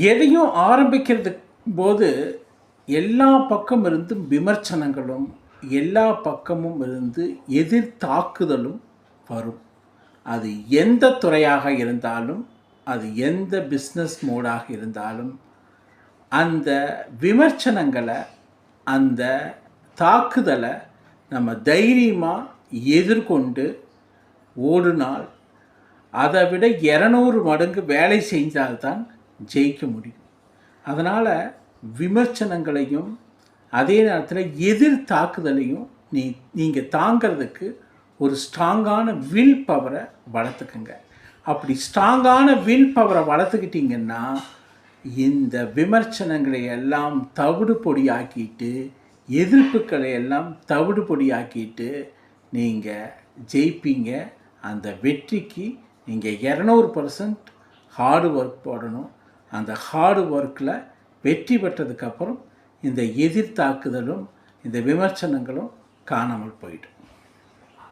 எதையும் ஆரம்பிக்கிறது போது எல்லா பக்கம் இருந்தும் விமர்சனங்களும் எல்லா பக்கமும் இருந்து எதிர் தாக்குதலும் வரும். அது எந்த துறையாக இருந்தாலும் அது எந்த பிஸ்னஸ் மோடாக இருந்தாலும் அந்த விமர்சனங்களை அந்த தாக்குதலை நம்ம தைரியமாக எதிர்கொண்டு ஓடினால் அதை விட இரநூறு மடங்கு வேலை செஞ்சால்தான் ஜெயிக்க முடியும். அதனால் விமர்சனங்களையும் அதே நேரத்தில் எதிர் தாக்குதலையும் நீ நீங்கள் தாங்கிறதுக்கு ஒரு ஸ்ட்ராங்கான வில் பவரை வளர்த்துக்குங்க. அப்படி ஸ்ட்ராங்கான வில் பவரை வளர்த்துக்கிட்டிங்கன்னா இந்த விமர்சனங்களை எல்லாம் தவிடு பொடியாக்கிட்டு எதிர்ப்புகளை எல்லாம் தவிடு பொடியாக்கிட்டு நீங்கள் ஜெயிப்பீங்க. அந்த வெற்றிக்கு நீங்கள் இரநூறு பர்சன்ட் ஹார்டு ஒர்க் போடணும். அந்த ஹார்டு ஒர்க்கில் வெற்றி பெற்றதுக்கப்புறம் இந்த எதிர் தாக்குதலும் இந்த விமர்சனங்களும் காணாமல் போயிடும்.